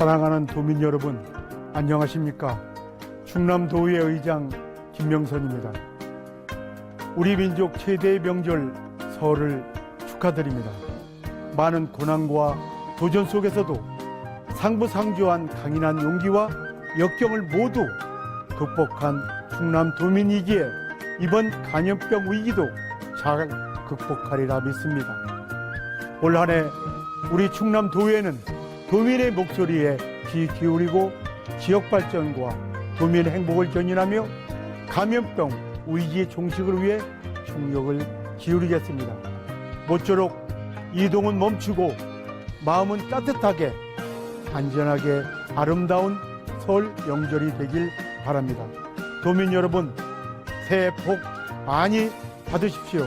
사랑하는 도민 여러분, 안녕하십니까? 충남도의회 의장 김명선입니다. 우리 민족 최대의 명절 설을 축하드립니다. 많은 고난과 도전 속에서도 상부상조한 강인한 용기와 역경을 모두 극복한 충남 도민이기에 이번 간염병 위기도 잘 극복하리라 믿습니다. 올 한해 우리 충남 도의회는 도민의 목소리에 귀 기울이고 지역 발전과 도민 행복을 견인하며 감염병 위기 종식을 위해 총력을 기울이겠습니다. 모쪼록 이동은 멈추고 마음은 따뜻하게 안전하게 아름다운 설 명절이 되길 바랍니다. 도민 여러분 새해 복 많이 받으십시오.